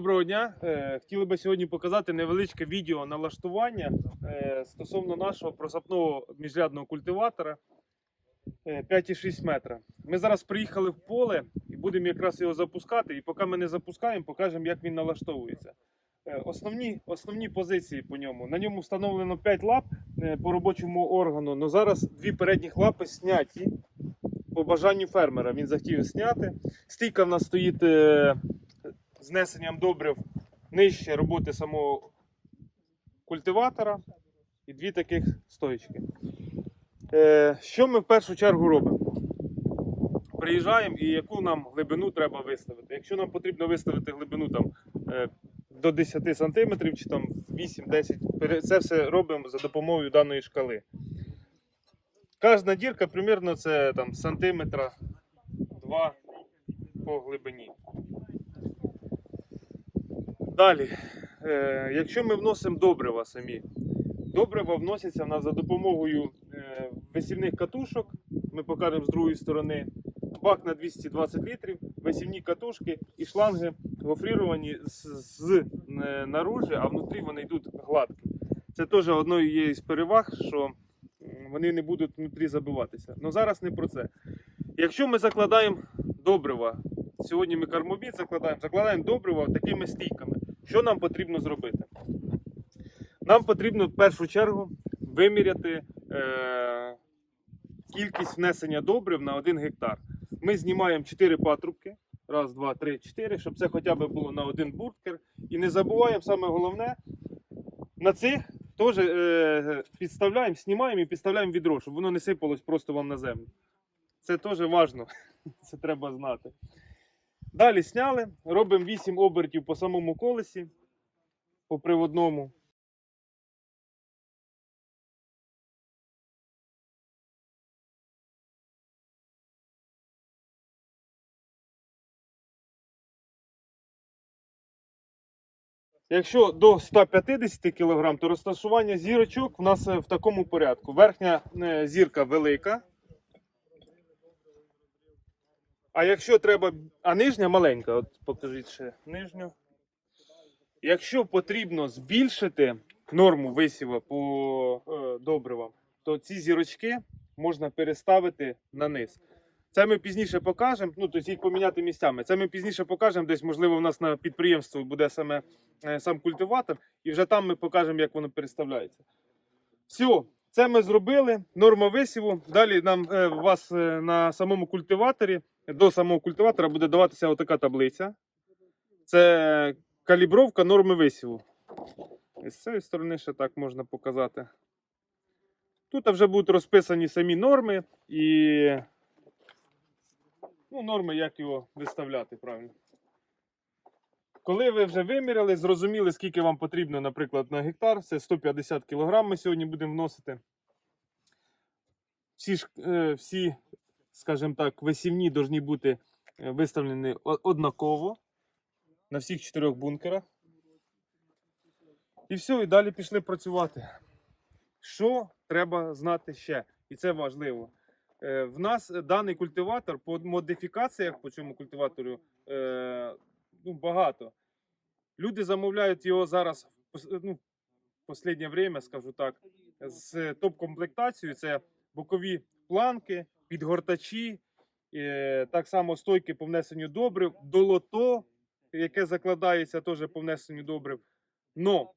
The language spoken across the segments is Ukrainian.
Доброго дня. Е, Хотіли би сьогодні показати невеличке відео налаштування е, стосовно нашого просапного міжрядного культиватора е, 5,6 метра. Ми зараз приїхали в поле і будемо якраз його запускати. І поки ми не запускаємо, покажемо, як він налаштовується. Е, Основні, основні позиції по ньому. На ньому встановлено 5 лап е, по робочому органу. але зараз дві передніх лапи зняті по бажанню фермера. Він захотів зняти. Стійка в нас стоїть е, знесенням добрив нижче роботи самого культиватора і дві таких стоїчки. Е, що ми в першу чергу робимо? Приїжджаємо і яку нам глибину треба виставити. Якщо нам потрібно виставити глибину там, е, до 10 см чи там 8-10, пере- це все робимо за допомогою даної шкали. Кожна дірка примірно це там сантиметра 2 по глибині. Далі, е, якщо ми вносимо добрива самі, добрива вносяться в нас за допомогою е, висівних катушок. Ми покажемо з другої сторони. Бак на 220 літрів, висівні катушки і шланги гофріровані з, з е, наружі, а внутрі вони йдуть гладкі. Це теж одною є із переваг, що вони не будуть внутрі забиватися. Але зараз не про це. Якщо ми закладаємо добрива, сьогодні ми кармобіт закладаємо, закладаємо добрива такими стійками. Що нам потрібно зробити? Нам потрібно в першу чергу виміряти е, кількість внесення добрив на 1 гектар. Ми знімаємо 4 патрубки. Раз, два, три, чотири, щоб це хоча б було на один бурткер. І не забуваємо, саме головне, на цих теж е, підставляємо, знімаємо і підставляємо відро, щоб воно не сипалось просто вам на землю. Це теж важливо, це треба знати. Далі сняли, робимо 8 обертів по самому колесі, по приводному. Якщо до 150 кг, то розташування зірочок у нас е, в такому порядку. Верхня е, зірка велика. А якщо треба. А нижня маленька, от покажіть ще нижню. Якщо потрібно збільшити норму висіву по е, добривам, то ці зірочки можна переставити на низ. Це ми пізніше покажемо, ну тобто їх поміняти місцями. Це ми пізніше покажемо. Десь, можливо, у нас на підприємстві буде саме е, сам культиватор, і вже там ми покажемо, як воно переставляється. Все, це ми зробили. Норма висіву. Далі нам е, вас е, на самому культиваторі, до самого культиватора буде даватися отака таблиця. Це калібровка норми висіву. І з цієї сторони ще так можна показати. Тут вже будуть розписані самі норми і ну, норми, як його виставляти правильно. Коли ви вже виміряли, зрозуміли, скільки вам потрібно, наприклад, на гектар, це 150 кг ми сьогодні будемо вносити. Всі, е, всі скажімо так, висівні повинні бути е, виставлені однаково на всіх чотирьох бункерах. І все, і далі пішли працювати. Що треба знати ще? І це важливо. Е, В нас даний культиватор по модифікаціях по цьому культиватору е, ну, багато. Люди замовляють його зараз ну, в останнє время, скажу так, з топ-комплектацією. Це бокові планки, підгортачі, е, так само стойки по внесенню добрив, долото, яке закладається теж по внесенню добрив. Но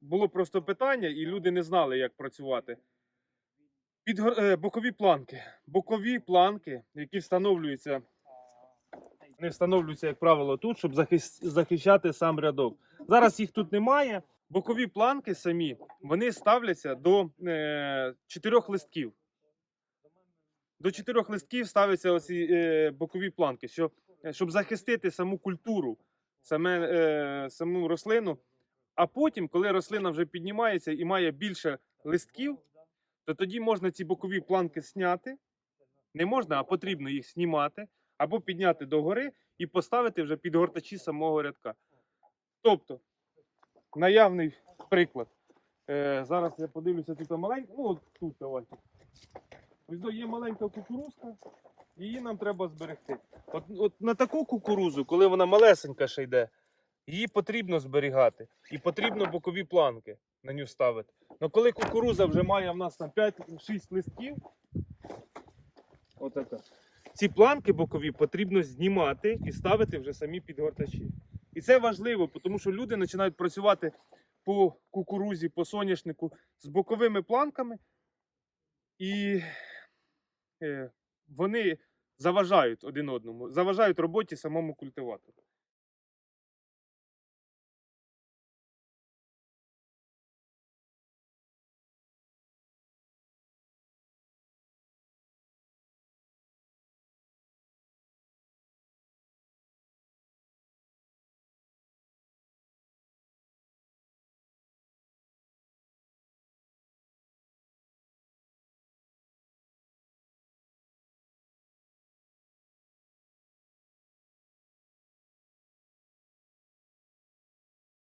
було просто питання, і люди не знали, як працювати. Підгор... е, бокові планки. Бокові планки, які встановлюються, не встановлюються, як правило, тут, щоб захищати сам рядок. Зараз їх тут немає. Бокові планки самі вони ставляться до е, чотирьох листків. До чотирьох листків ставляться оці е, бокові планки, що, е, щоб захистити саму культуру, саме, е, саму рослину. А потім, коли рослина вже піднімається і має більше листків, то тоді можна ці бокові планки зняти. Не можна, а потрібно їх знімати, або підняти догори і поставити вже під гортачі самого рядка. Тобто, наявний приклад. Е, зараз я подивлюся тут маленька. Ну, от тут давайте. Ось є маленька кукурузка. її нам треба зберегти. От, от на таку кукурузу, коли вона малесенька ще йде, її потрібно зберігати. І потрібно бокові планки на нього ставити. Але коли кукуруза вже має в нас там 5-6 листків, отака, ці планки бокові потрібно знімати і ставити вже самі підгортачі. І це важливо, тому що люди починають працювати по кукурузі, по соняшнику з боковими планками, і вони заважають один одному, заважають роботі самому культиватору.